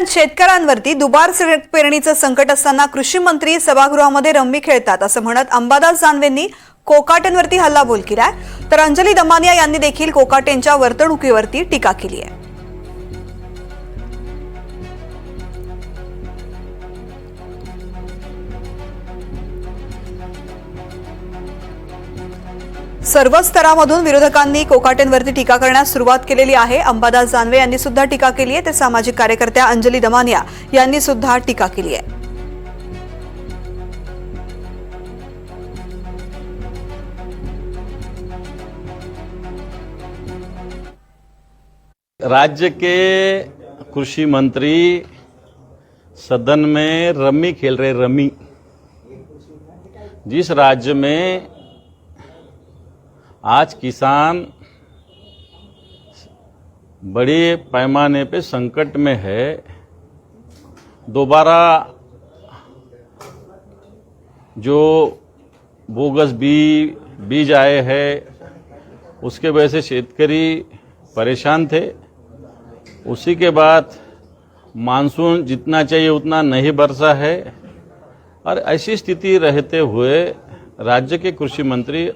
दरम्यान शेतकऱ्यांवरती दुबार पेरणीचं संकट असताना कृषी मंत्री सभागृहामध्ये रम्मी खेळतात असं म्हणत अंबादास जानवेंनी कोकाटेंवरती हल्लाबोल केलाय. तर अंजली दमानिया यांनी देखील कोकाटेंच्या वर्तणुकीवरती टीका केली आहे. सर्व स्तरामधून विरोधकांनी कोकाटेंवरती टीका करण्यास सुरुवात केलेली आहे. अंबादास जानवे यांनी सुद्धा टीका केली आहे. तर सामाजिक कार्यकर्त्या अंजली दमानिया यांनी सुद्धा टीका केली आहे. राज्य के कृषी मंत्री सदन में रमी खेल रहे रमी। जिस राज्य में आज किसान बड़े पैमाने पे संकट में है। दोबारा जो बोगस बी, बीज आए हैं, उसके वजह से शेतकरी परेशान थे। उसी के बाद मानसून जितना चाहिए उतना नहीं बरसा है। और ऐसी स्थिति रहते हुए राज्य के कृषि मंत्री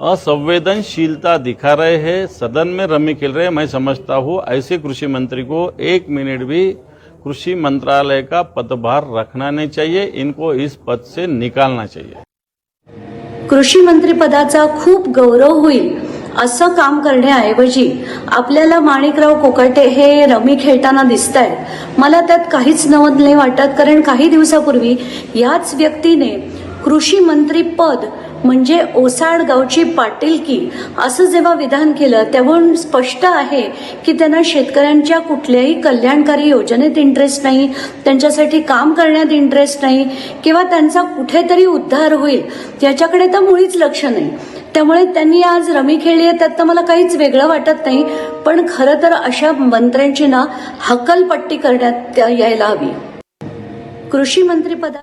असंवेदनशीलता दिखा रहे हैं सदन में रमी खेल रहे हैं। मैं समझता हूँ ऐसे कृषी मंत्री को एक मिनट भी कृषी मंत्रालय का पदभार रखना नहीं चाहिए इनको इस पद से निकालना चाहिए। कृषी मंत्रिपदाचा खूप गौरव होईल असं काम करण्याऐवजी आपल्याला माणिकराव कोकाटे हे रमी खेळताना दिसत आहेत मला त्यात काहीच नवत नाही वाटत कारण काही दिवसापूर्वी याच व्यक्तीने कृषी मंत्री पद म्हणजे ओसाड गावची पाटीलकी असं जेव्हा विधान केलं तेव्हा स्पष्ट आहे की त्यांना शेतकऱ्यांच्या कुठल्याही कल्याणकारी योजनेत इंटरेस्ट नाही त्यांच्यासाठी काम करण्यात इंटरेस्ट नाही किंवा त्यांचा कुठेतरी उद्धार होईल याच्याकडे तर मुळीच लक्ष नाही. त्यामुळे त्यांनी आज रमी खेळली आहे त्यात तर मला काहीच वेगळं वाटत नाही पण खरं तर अशा मंत्र्यांची ना हकलपट्टी करण्यात यायला हवी. कृषी मंत्रिपदा